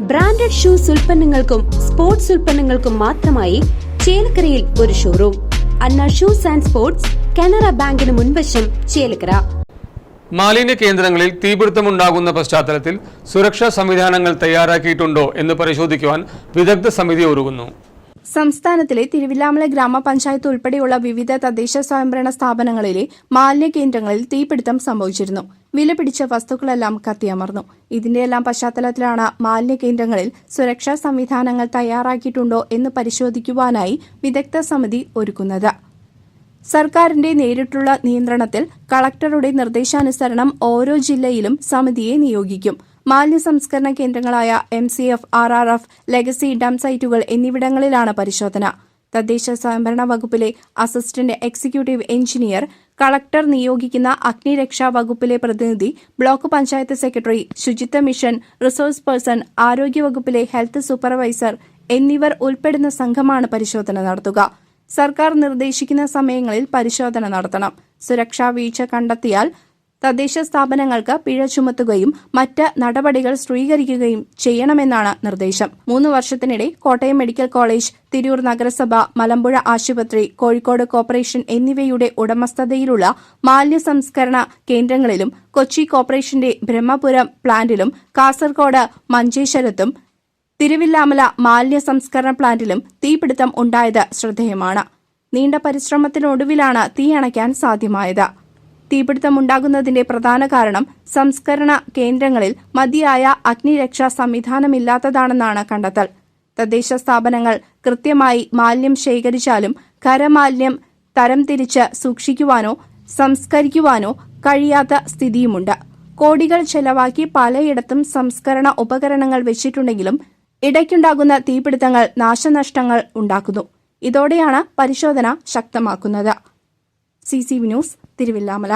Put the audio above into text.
Branded shoes ഉൽപ്പന്നങ്ങൾക്കും sports ഉൽപ്പന്നങ്ങൾക്കും മാത്രമായി ചേലക്കരയിൽ ഒരു showroom Anna shoes and sports Canara ബാങ്കിന് മുൻവശം ചേലക്കര. മാലിന്യ കേന്ദ്രങ്ങളിൽ തീപിടുത്തമുണ്ടാകുന്ന പശ്ചാത്തലത്തിൽ സുരക്ഷാ സംവിധാനങ്ങൾ തയ്യാറാക്കിയിട്ടുണ്ടോ എന്ന് പരിശോധിക്കുവാൻ വിദഗ്ധ സമിതി ഒരുങ്ങുന്നു. സംസ്ഥാനത്തിലെ തിരുവില്ലാമല ഗ്രാമപഞ്ചായത്ത് ഉൾപ്പെടെയുള്ള വിവിധ തദ്ദേശ സ്വയംഭരണ സ്ഥാപനങ്ങളിലെ മാലിന്യ കേന്ദ്രങ്ങളിൽ തീപിടുത്തം സംഭവിച്ചിരുന്നു. വിലപിടിച്ച വസ്തുക്കളെല്ലാം കത്തിയമർന്നു. ഇതിന്റെയെല്ലാം പശ്ചാത്തലത്തിലാണ് മാലിന്യ കേന്ദ്രങ്ങളിൽ സുരക്ഷാ സംവിധാനങ്ങൾ തയ്യാറാക്കിയിട്ടുണ്ടോ എന്ന് പരിശോധിക്കുവാനായി വിദഗ്ധ സമിതി ഒരുക്കുന്നത്. സർക്കാരിന്റെ നേരിട്ടുള്ള നിയന്ത്രണത്തിൽ കളക്ടറുടെ നിർദ്ദേശാനുസരണം ഓരോ ജില്ലയിലും സമിതിയെ നിയോഗിക്കും. മാലിന്യ സംസ്കരണ കേന്ദ്രങ്ങളായ M C F R R F legacy dump സൈറ്റുകൾ എന്നിവിടങ്ങളിലാണ് പരിശോധന. തദ്ദേശ സ്വയംഭരണ വകുപ്പിലെ അസിസ്റ്റന്റ് എക്സിക്യൂട്ടീവ് എഞ്ചിനീയർ കളക്ടർ നിയോഗിക്കുന്ന അഗ്നിരക്ഷാ വകുപ്പിലെ പ്രതിനിധി block panchayat secretary Suchitwa mission resource person ആരോഗ്യ വകുപ്പിലെ ഹെൽത്ത് സൂപ്പർവൈസർ എന്നിവർ ഉൾപ്പെടുന്ന സംഘമാണ് പരിശോധന നടത്തുക. സർക്കാർ നിർദ്ദേശിക്കുന്ന സമയങ്ങളിൽ പരിശോധന നടത്തണം. സുരക്ഷാ വീഴ്ച കണ്ടെത്തിയാൽ തദ്ദേശ സ്ഥാപനങ്ങൾക്ക് പിഴ ചുമത്തുകയും മറ്റ് നടപടികൾ സ്വീകരിക്കുകയും ചെയ്യണമെന്നാണ് നിർദ്ദേശം. മൂന്ന് വർഷത്തിനിടെ കോട്ടയം മെഡിക്കൽ കോളേജ് തിരൂർ നഗരസഭ മലമ്പുഴ ആശുപത്രി കോഴിക്കോട് കോർപ്പറേഷൻ എന്നിവയുടെ ഉടമസ്ഥതയിലുള്ള മാലിന്യ സംസ്കരണ കേന്ദ്രങ്ങളിലും കൊച്ചി കോർപ്പറേഷന്റെ ബ്രഹ്മപുരം പ്ലാന്റിലും കാസർഗോഡ് മഞ്ചേശ്വരത്തും തിരുവില്ലാമല മാലിന്യ സംസ്കരണ പ്ലാന്റിലും തീപിടുത്തം ഉണ്ടായത് ശ്രദ്ധേയമാണ്. നീണ്ട പരിശ്രമത്തിനൊടുവിലാണ് തീയണയ്ക്കാൻ സാധ്യമായത്. തീപിടുത്തമുണ്ടാകുന്നതിന്റെ പ്രധാന കാരണം സംസ്കരണ കേന്ദ്രങ്ങളിൽ മതിയായ അഗ്നിരക്ഷാ സംവിധാനമില്ലാത്തതാണെന്നാണ് കണ്ടെത്തൽ. തദ്ദേശ സ്ഥാപനങ്ങൾ കൃത്യമായി മാലിന്യം ശേഖരിച്ചാലും ഖരമാലിന്യം തരംതിരിച്ച് സൂക്ഷിക്കുവാനോ സംസ്കരിക്കുവാനോ കഴിയാത്ത സ്ഥിതിയുമുണ്ട്. കോടികൾ ചെലവാക്കി പലയിടത്തും സംസ്കരണ ഉപകരണങ്ങൾ വെച്ചിട്ടുണ്ടെങ്കിലും ഇടയ്ക്കുണ്ടാകുന്ന തീപിടുത്തങ്ങൾ നാശനഷ്ടങ്ങൾ ഉണ്ടാക്കുന്നു. ഇതോടെയാണ് പരിശോധന ശക്തമാക്കുന്നത്. C C V news Thiruvilwamala.